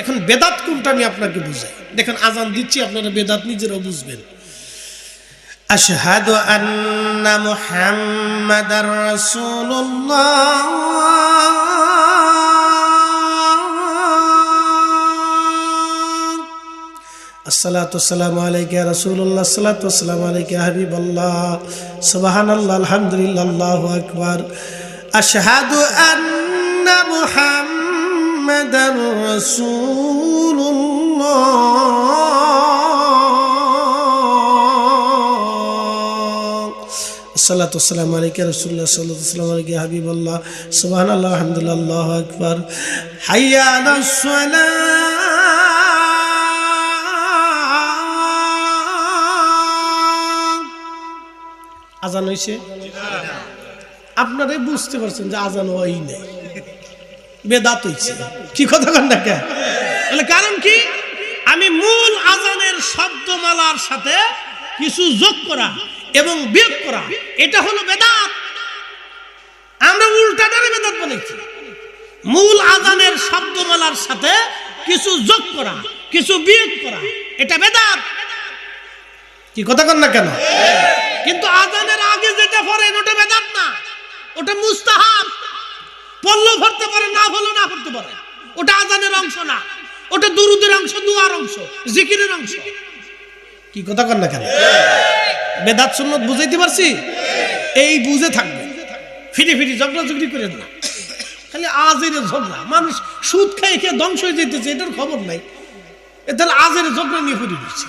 এখন বেদাত কোনটা আমি আপনাকে বুঝাই? দেখেন আজান দিচ্ছি, আপনারা বেদাত নিজেরাও বুঝবেন। আশহাদু আন্না মুহাম্মাদার রাসূলুল্লাহ। আসসালাতু আসসালামু আলাইকা রাসূলুল্লাহ, আসসালাতু আসসালামু আলাইকা হাবিবাল্লাহ। সুবহানাল্লাহ, আলহামদুলিল্লাহ, আল্লাহু আকবার। আশহাদু আন্না মুহাম্মাদার রাসূলুল্লাহ আসসালাতু আসসালামু আলাইকা ইয়া রাসূলুল্লাহ সাল্লাল্লাহু আলাইহি ওয়াসাল্লাম আলাইকা ইয়া হাবিবাল্লাহ সুবহানাল্লাহ আলহামদুলিল্লাহ আল্লাহু আকবার হাইয়া আলাস সালাহ আজান হয়েছে আপনারাই বুঝতে পারছেন যে আজান হয় নাই। বেদাত হয়েছে কি কথা কন? তাহলে কারণ কি? আমি মূল আজানের শব্দমালার সাথে কিছু যোগ করা এবং বিয়োগ করা, এটা হলো বেদাত। আমরা উল্টাটারে বেদাত বলেছি মূল আজানের শব্দমালার সাথে কিছু যোগ করা, কিছু বিয়োগ করা, এটা বেদাত। কি কথা কন না কেন? কিন্তু আজানের আগে যেটা পড়েন, ওটা বেদাত না, ওটা মুস্তাহাব। ভরতে পারে, না হলো না করতে পারে। ওটা আজানের অংশ না। ওটা দুরুদের অংশ, দুয়ার অংশ, জিকিরের অংশ। কি কথা কন না কেন? বেদাত সুন্নত বুঝাইতে পারছি? এই বুঝে থাকবে। ফিরে ফিরে ঝগড়া ঝগড়ি করেন না। খালি আজের ঝগড়া। মানুষ সুদ খাই খেয়ে ধ্বংস হয়ে যেতেছে এটার খবর নাই। এ তাহলে আজের ঝগড়া নিয়ে পড়ে দিচ্ছে